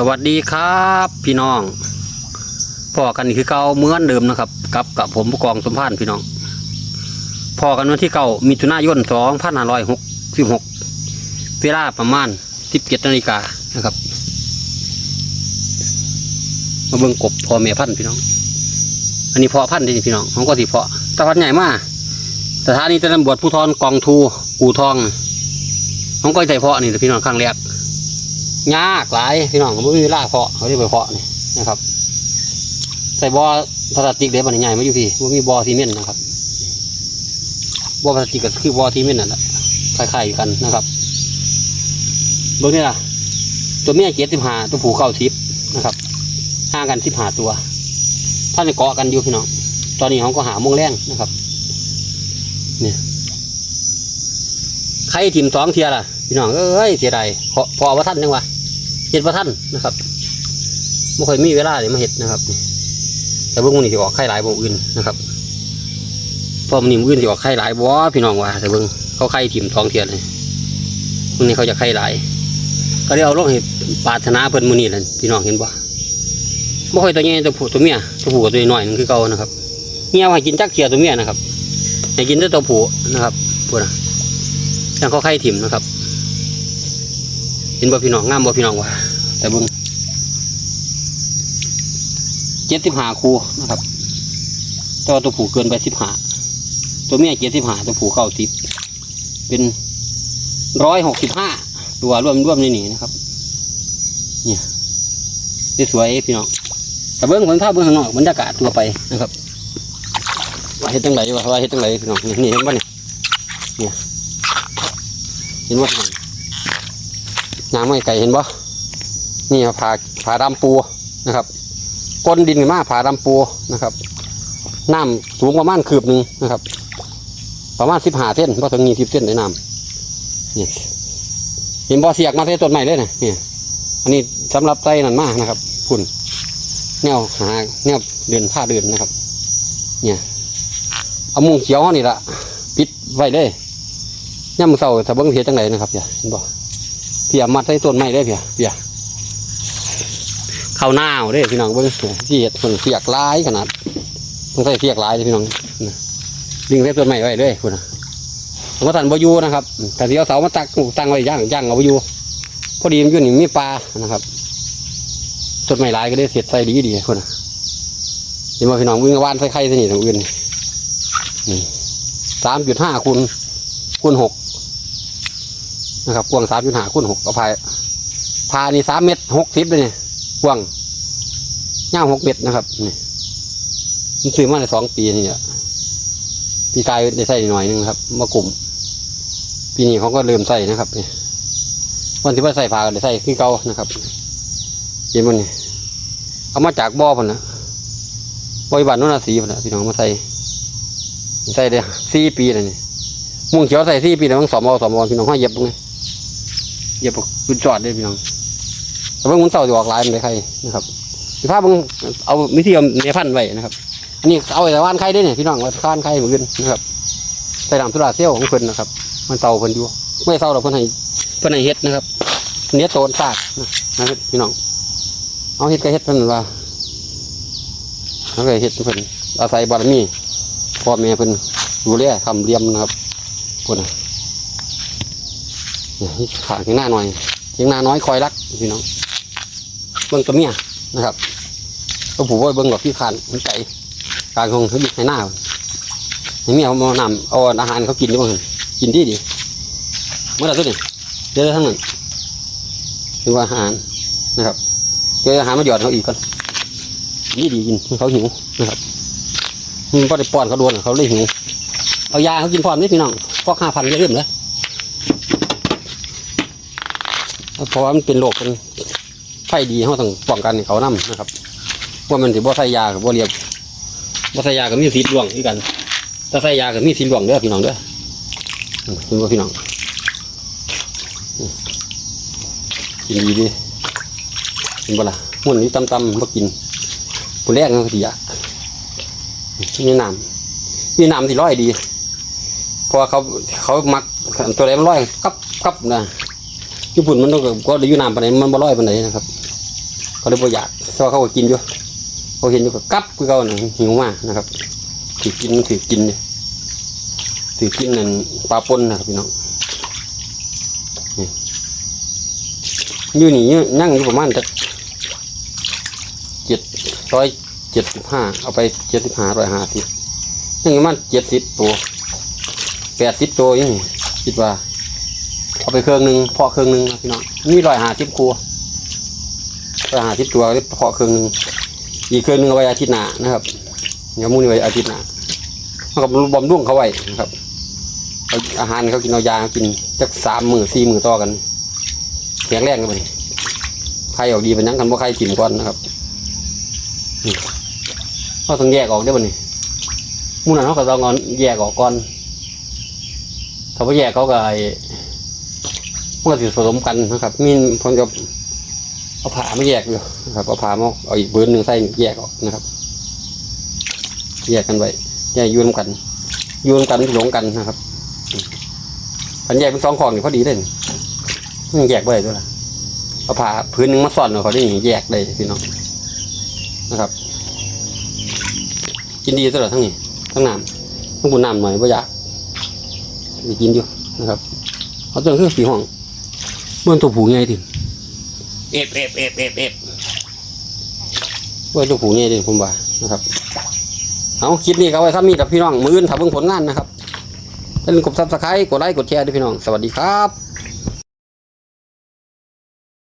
สวัสดีครับพี่น้องพ่อกันคือเก่าเหมือนเดิมนะครับ กับกับผมผู้กองสมพานพี่น้องพ่อกันวันที่เก่ามิถุนายนสองพันห้าร้อยหกสิบหกเวลาประมาณสิบเจ็ดนาฬิกานะครับ มาเบิ่งกบพ่อแม่พันธ์พี่น้อง อันนี้พ่อพันธุ์ที่พี่น้องของก็สิเพาะตะพันใหญ่มากสถานีตำรวจภูธรกองทูอู่ทองของก็ใส่เพาะนี่แหละพี่น้องครั้งแรก ยากหลายพี่น้องมไม่มีเวลาเพาะเขาเรียกไปเพาะนี่นะครับ ใส่บอพลาสติกเด็บันใหญ่ไมาอยู่พี่ว่ามีบอซีเมนต์นะครับบอพลาสติกก็คือบอซีเมนต์นั่นแหละคล้ายๆกันนะครับเบื้องนี้ล่ะ ตัวเมียเจ็ดสิบห้าตัวผูเก้าทิพนะครับห่างกันสิบห้าตัวท่านเกาะกันอยู่พี่น้องตอนนี้เขาก็หาโมงแรงนะครับเนี่ยใครถิ่มสองเทียล่ะพี่น้องเอ้ยเสียดายพอพอว่าท่านยังวะ เห็ดว่าท่านนะครับไม่ค่อยมีเวลาเลยมาเห็ดนะครับ แต่พวกมันนี่จะออกไข่หลายบ่อื่นนะครับพอมันนี่มื้ออื่นจะออกไข่หลายบ่พี่น้องว่าแต่เบิ่งเขาไข่ถิ่มท้องเทียนเลยพวกนี้เขาจะไข่หลาย ก็ได้เอาลงให้ปาถนาเพิ่นมือนี้นั่นพี่น้องเห็นบ่บ่ค่อยตัวใหญ่ตัวผู้ตัวเมียตัวผู้กับตัวน้อยนั่นคือเก่านะครับเงี้ยวให้กินจักเทียตัวเมียนะครับให้กินแต่ตัวผู้นะครับพูดนะยังเขาไข่ถิ่มนะครับ เห็นบ่พี่น้องงามบ่พี่น้องว่าแต่เบิ่งเจ็ดสิบห้าคูนะครับตัวตัวผูเกินไปสิบห้าตัวเมียเจ็ดสิบห้าตัวผูเก้าสิบเป็นร้อยหกสิบห้าตัวรวมรวมในนี่นะครับ เนี่ยสวยพี่น้องแต่เบิ้งผมถ้าเบิ้งข้างนอกบรรยากาศตัวไปนะครับว่าเฮ็ดตั้งไหนวะว่าเฮ็ดตั้งไหนพี่น้องนี่นี่เห็นบ่เนี่ยเนี่ยเห็นบ่พี่ น้องน้ำไม่ไก่เห็นบ่นี่ผาผาดำปูนะครับก้นดินมาผาดำปูนะครับน้ำสูงประมาณคืบหนึ่งนะครับ ประมาณสิบห้าเส้นเพอถึงยี่สิบเส้นในน้ำนี่เห็นบ่เสียกมาใส่ต้นใหม่เลยนะนี่อันนี้สำหรับไส้นั่นมากนะครับพุ่นแนวหาแนวเดินผ้าเดินนะครับ เนี่ยเอามุงเขียวนี่ละปิดไว้เลยย่ำมือเสาถ้าเบิ้งเทียจังไหนนะครับอย่าเห็นบ่ เพียมัดใส่ต้นไม้ได้เพียเพียข้าวหน้าวได้พี่น้องเบิ้งเสียดคนเสียกลายขนาดต้องใส่เสียกลายเลยพี่น้องดึงใส่ต้นไม้ไว้เลยคุณนะผมว่าทันบอยูนะครับแต่ที่เอาเสามาตักตั้งไว้ย่างย่างเอาบอยูพอดีมันอยู่นี่มีปลานะครับต้นไม้ลายก็ได้เสียดใส่ดีดีคุณนะเห็นว่าพี่น้องวิ่งว่านใส่ไข่ใส่นี่ตรงอื่นนี่สามจุดห้าคูณคูณหก นะครับกว้างสามจุดห้าคูณหกเอาพายพานี่สามเมตรหกสิบเลยเนี่ยกว้างยาวหกเมตรนะครับนี่มันซื้อมาในสองปีนี่แหละปีกายได้ใส่หน่อยหนึงครับมากลุ่มปีนี้เขาก็เริ่มใส่นะครับวันที่ว่าใส่พาก็ได้ใส่คือเก่านะครับเห็นมันเอามาจากบ่อพันนะบริบาลโนนสีพันนะพี่น้องมาใส่ใส่ได้สี่ปีเลยนี่มุงเขียวใส่สี่ปีแล้วมันสอมอสอมอพี่น้องห้อยเย็บตรงนี้ เหยียบขึ้นจอดได้พี่น้องแต่เพิ่งมันเศร้าจะออกลายมันได้ใครนะครับสิภาพมึงเอาวิธีเอาเนพันไว้นะครับ อันนี้เอาไว้ต่ว่านใครได้เนี่ยพี่น้องว่าข้านใครเหมือนกันนะครับใส่ดำตุลาเซี่ยวของเพิ่นนะครับ มันเศร้าเพิ่นอยู่ไม่เศร้าเราเพิ่นให้เพิ่นให้เฮ็ดนะครับเนี้ยโตนซากนะนะครับพี่น้อง เอาเฮ็ดก็เฮ็ดเพิ่นว่าเอาก็เฮ็ดเพิ่นอาศัยบารมีพ่อแม่เพิ่นดูแลทำเลี้ยมนะครับพวกนะ ขาเพียงหน้าหน่อยเพียงหน้าน้อยคอยรักพี่น้องเบิ้งตัวเมียนะครับตัวผู้ว่าเบิ้งกับพี่คันมันไก่กลางคงเขาอยู่ในหน้าให้เมียเขามานำเอาอาหารเขากินดีบ้างกินดีดีเมื่อไรตัวนี้เจอทั้งนั้นคือว่าอาหารนะครับเจออาหารมาหยอดเขาอีกก่อนดีดีกินเขาหิวนะครับมันก็ได้ป้อนเขาโดนเขาเลยหิวเอายาเขากินพร้อมนี่พี่น้องฟอกห้าพันเริ่มเลย เพราะว่ามันเป็นโรคเป็นไข้ดีเขาต้องป้องกันให้เขานํนะครับว่ามันถือบ่ใส่ยากับบ่เรียบบ่ใส่ยากับมีสีหลวงด้วยกัน ถ้าใส่ยากับมีสีหลวงเด้อพี่น้องเด้ออืมเห็นบ่พี่น้องอืมกินดีดิกินบ่ละหุ่นนี้ตำๆบ่กินผู้แรกนก็สิยากนี่น้ำนี่น้ำที่ร้อยดีเพราะเขาเขามักตัวไหนมันร้อย กับกับนะ ญี่ปุ่นมันต้องก็ได้อยู่น้ำปานไหนมันบ่ร้อยปานไหนนะครับเขาเลยบ่อยากเพราะว่าเขาก็กินอยู่เขาเห็นอยู่ก็กลับคือเขาน่ะหิวมากนะครับถือกินถือกินเนี่ยถือกินนั่นปลาปนนะครับพี่น้องอยู่นี่อยู่นั่งอยู่ประมาณจะเจ็ดร้อยเจ็ดสิบห้าเอาไปเจ็ดสิบห้าร้อยห้าสิบนั่งประมาณเจ็ดสิบตัวแปดสิบตัวอยังคิดว่า เอาไปเครื่องหนึ่งเพาะเครื่องหนึ่งพี่น้องมีร้อยห้าสิบครัวร้อยห้าสิบตัวเพาะเครื่องหนึ่งอีกเครื่องหนึ่งเอาไว้อาทิตย์หน้านะครับเดี๋ยมูนี่ไว้อาทิตย์หน้ามันกับบอมดุ้งเขาไว้นะครับเอาอาหารเขากินเอายาเขากินจักสามหมือสี่หมือต่อกันแข็งแรงกันไปใครออกดีเป็นยังกันว่าใครกินก่อนนะครับนี่เขาต้องแยกออกได้บ่นี่มูนั่นเขาก็ต้องเอาแยกออกก่อนถ้าว่แยกเขาก็ไอ มันก็สิผสมกันนะครับ มีผมจะเอาผ่าม่แยกอยู่นะครับเอาผ่ามาเอาอีกเบอร์หนึ่งใส่แยกออกนะครับ แยกกันไว้แยกอยูนกันอยูนกันหลงกันนะครับพันแยกเป็นสองของนี่พอดีเลยมันแยกไปเลยด้วยล่ะเอาผ่าพื้นหนึ่งมาซ่อนเอาเขาได้อย่งแยกได้พี่น้องนะครับกินดีตลอดทั้งนี้ทั้งน้ำทั้งบุญน้ำหน่อยไม่อยากจะกินอยู่นะครับ เขาตัวคือสีห้อง มื่อตัวผูไงดิเอฟเอฟเอฟเอฟเอฟเมื่อตัวผูไงดิผมว่านะครับเอาคลิปนี้ก็ไว้ถ้ามีกับพี่น้องมืออื่นถ้าเบิ่งผลงานนะครับอย่าลืมกดซับสไครต์กดไลค์กดแชร์ด้วยพี่น้อง สวัสดีครับ